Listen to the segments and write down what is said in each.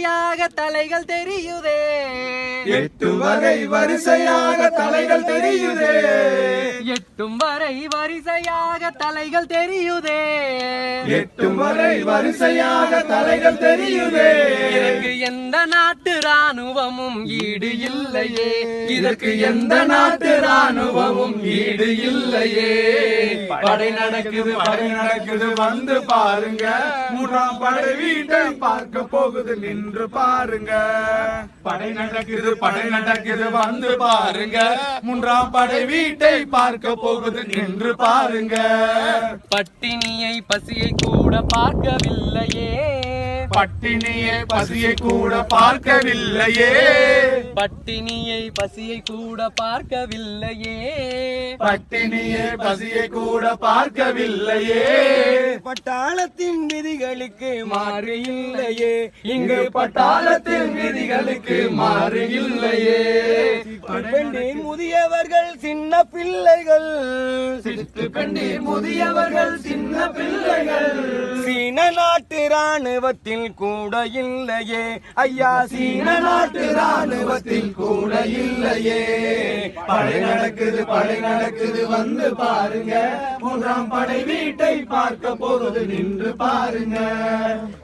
யாக தலைகள் தெரியுதே. எட்டு வகை வரிசையாக தலைகள் தெரியுதே. எட்டும் வரை வரிசையாக தலைகள் தெரியுதே. எட்டும் வரை வரிசையாக தலைகள் தெரியுதே. இதற்கு எந்த நாட்டு ராணுவமும் ஈடு இல்லையே. இதற்கு எந்த நாட்டு ராணுவமும் ஈடு இல்லையே. படை நடக்குது படை நடக்குது வந்து பாருங்க. மூன்றாம் படை வீட்டை பார்க்க போகுது. நின்று பாருங்க. படை நடக்குது படை நடக்குது வந்து பாருங்க. மூன்றாம் படை வீட்டை பார்க்க போகுது நின்று பாருங்க. பட்டினியை பசியை கூட பார்க்கவில்லையே. பட்டினியை பசியை கூட பார்க்கவில்லையே. பட்டினியை பசியை கூட பார்க்கவில்லையே. பட்டினியை பசியை கூட பார்க்கவில்லையே. பட்டாளத்தின் விதிகளுக்கு மாறு இல்லையே இங்கு பட்டாளத்தின் விதிகளுக்கு மாறு இல்லையே பெண்டின் முதியவர்கள் சின்ன பிள்ளைகள். சிட்டு பெண்டீர் முதியவர்கள் சின்ன பிள்ளைகள். சீன நாட்டு ராணுவத்தில் கூட இல்லையே. ஐயா சீன நாட்டு ராணுவத்தில் கூட இல்லையே. படை நடக்குது படை நடக்குது வந்து பாருங்க. மூன்றாம் படை வீட்டை பார்க்க போகுது நின்று பாருங்க.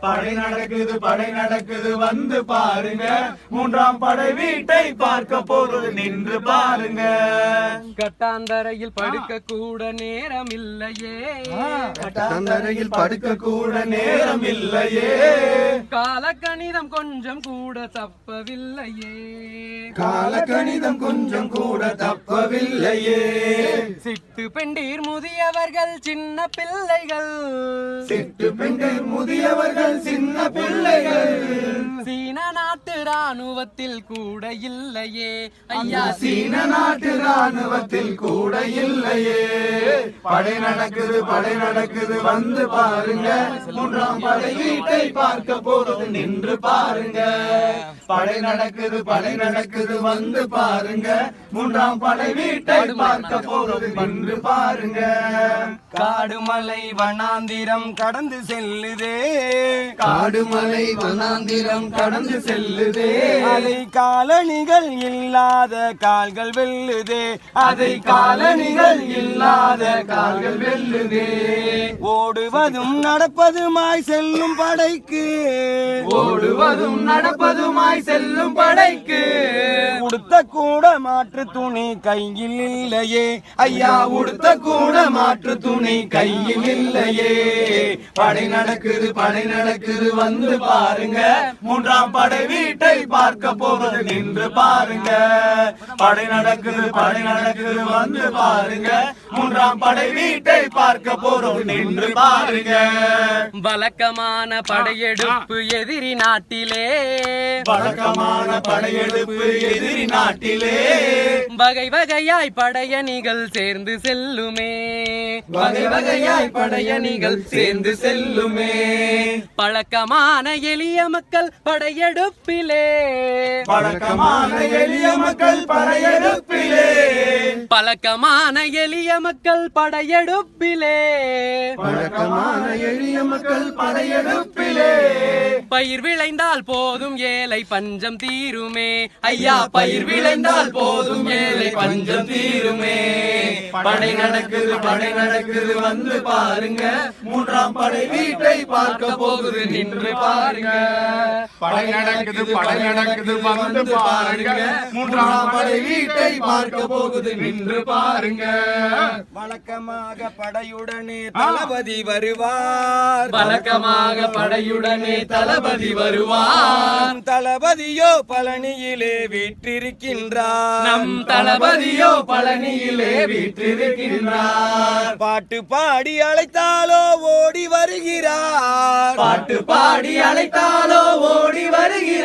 படை நடக்குது படை நடக்குது வந்து பாருங்க. மூன்றாம் படை வீட்டை பார்க்க போகுது நின்று பாருங்க. கட்டாந்தரையில் படுக்க கூட நேரம் இல்லையே. கட்டாந்தரையில் படுக்க கூட நேரம் இல்லையே. காலக்கணிதம் கொஞ்சம் கூட தப்பவில்லையே. கால கொஞ்சம் கூட தப்பவில்லையே. சிட்டு பெண்டீர் முதியவர்கள் சின்ன பிள்ளைகள். சிட்டு பெண்கள் முதியவர்கள் சின்ன பிள்ளைகள். சீன நாட்டு ராணுவத்தில் கூட இல்லையே. ஐயா சீன நாட்டு ராணுவத்தில் கூட இல்லையே. படை நடக்குது படை நடக்குது வந்து பாருங்க. மூன்றாம் படை வீட்டை பார்க்க போறது நின்று பாருங்க. படை நடக்குது படை நடக்குது வந்து பாருங்க. மூன்றாம் படை வீட்டை பார்க்க போறது நின்று பாருங்க. காடுமலை வனாந்திரம் கடந்து செல்லுதே. காடு மலை வனாந்திரம் கடந்து செல்லுதே. அதை காலணிகள் இல்லாத கால்கள் வெல்லுதே. அதை காலணிகள் இல்லாத கால்கள் வெல்லுதே. ஓடுவதும் நடப்பதுமாய் செல்லும் படைக்கு. ஓடுவதும் நடப்பதுமாய் செல்லும் படைக்கு. உடுத்த கூட மாற்று துணி கையில் இல்லையே. ஐயா உடுத்த கூட மாற்று துணி கையில் இல்லையே. படை நடக்குது படை நடக்குது வந்து பாருங்க. மூன்றாம் படை வீட்டை பார்க்க போவது நின்று பாருங்க. படை நடக்குது படை நடக்குது வந்து பாருங்க. மூன்றாம் படை வீட்டை பார்க்க போறது நின்று பாருங்க. வழக்கமான படையெடுப்பு எதிரி நாட்டிலே. வழக்கமான படையெடுப்பு எதிரி நாட்டிலே வகை வகையாய் படையணிகள் சேர்ந்து செல்லுமே. வகை வகையாய் படையணிகள் சேர்ந்து செல்லுமே. பழக்கமான எளிய மக்கள் படையெடுப்பிலே. பழக்கமான எளிய மக்கள் படையெடுப்பிலே. பழக்கமான எளிய மக்கள் படையெடுப்பிலே. பழக்கமான எளிய மக்கள் படையெடுப்பிலே. பயிர் விளைந்தால் போதும் ஏழை பஞ்சம் தீருமே. ஐயா பயிர் விளைந்தால் போதும் மேலே பஞ்சம் தீருமே. படை நடக்குது படை நடக்குது வந்து பாருங்க. மூன்றாம் படை வீட்டை பார்க்க போகுது நின்று பாருங்க. படை நடக்குது படை நடக்குது வந்து பாருங்க. மூன்றாம் படை வீட்டை பார்க்க போகுது நின்று பாருங்க. வழக்கமாக படையுடனே தளபதி வருவார். வழக்கமாக படையுடனே தளபதி வருவார். தளபதியோ பழனியிலே வீற்றிருக்கின்றார். நம் தளபதியோ பழனியிலே வீற்றிருக்கின்றார் பாட்டு பாடி அழைத்தாலோ ஓடி வருகிறார். பாட்டு பாடி அழைத்தாலோ ஓடி வருகிறார்.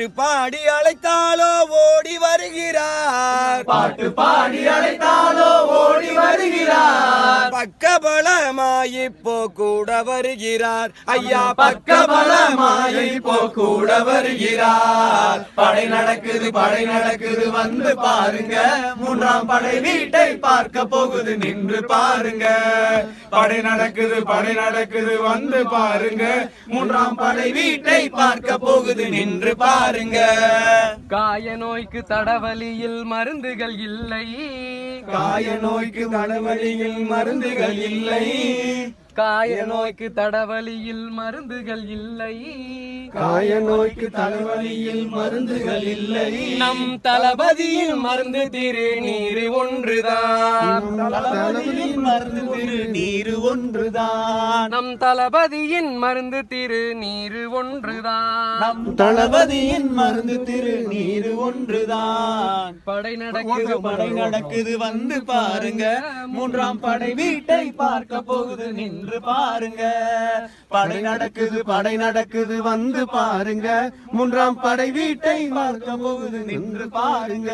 பாட்டு பாடி அழைத்தாலோ ஓடி வருகிறார். பாட்டு பாடி அழைத்தாலோ ஓடி வருகிறார். பக்கபலமாய் இப்போ கூட வருகிறார். ஐயா பக்கபலமாயை போ கூட வருகிறார். படை நடக்குது படை நடக்குது வந்து பாருங்க. மூன்றாம் படை வீட்டை பார்க்க போகுது நின்று பாருங்க. படை நடக்குது படை நடக்குது வந்து பாருங்க. மூன்றாம் படை வீட்டை பார்க்க போகுது நின்று பாருங்க. காய நோய்க்கு தடவலியில் மருந்துகள் இல்லை. காய நோய்க்கு தலைவலியில் மருந்துகள் இல்லை. காய நோய்க்கு தடவலியில் மருந்துகள் இல்லை. காய நோய்க்கு தலைவலியில் மருந்துகள் இல்லை. நம் தளபதியின் மருந்து திரு நீரு ஒன்றுதான். மருந்து திரு நீரு ஒன்றுதான். நம் தளபதியின் மருந்து திரு நீரு ஒன்றுதான். நம் தளபதியின் மருந்து திரு நீரு ஒன்றுதான். படை நடக்குது படை நடக்குது வந்து பாருங்க. மூன்றாம் படை வீட்டை பார்க்க போகுது நின்று பாருங்க. படை நடக்குது படை நடக்குது வந்து பாருங்க. மூன்றாம் படை வீட்டை பார்க்க போகுது நின்று பாருங்க.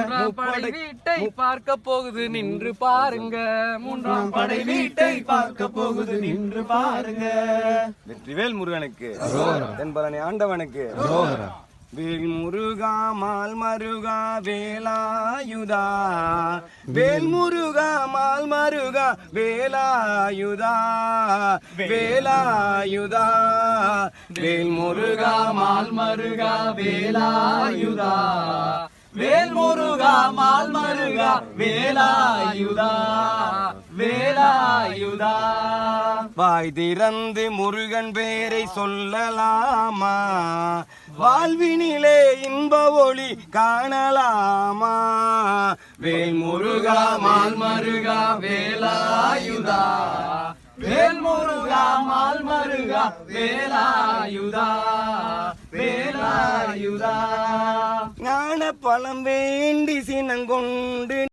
மூன்றாம் படை வீட்டை பார்க்க போகுது நின்று பாருங்க. மூன்றாம் மூன்றாம் படை வீட்டை பார்க்க போகுது நின்று பாருங்க. வெற்றிவேல் முருகனுக்கு தென்பழனி ஆண்டவனுக்கு வேல் முருகா மால் மருகா வேலாயுதா. வேல் முருகா மால் மருகா வேலாயுதா. வேலாயுதா வேல் முருகா மால் மருகா வேலாயுதா. வேல் முருகா மால் மருகா வேலாயுதா. வேலாயுதா? வாய் திறந்து முருகன் பேரை சொல்லலாமா? வாழ்வினிலே இன்ப ஒளி காணலாமா? வேல் முருகா மால் மருகா வேலாயுதா? வேல் முருகா மால் மருகா வேலாயுதா? வேலாயுதா? ஞான பழம் வேண்டி சினங்கொண்டு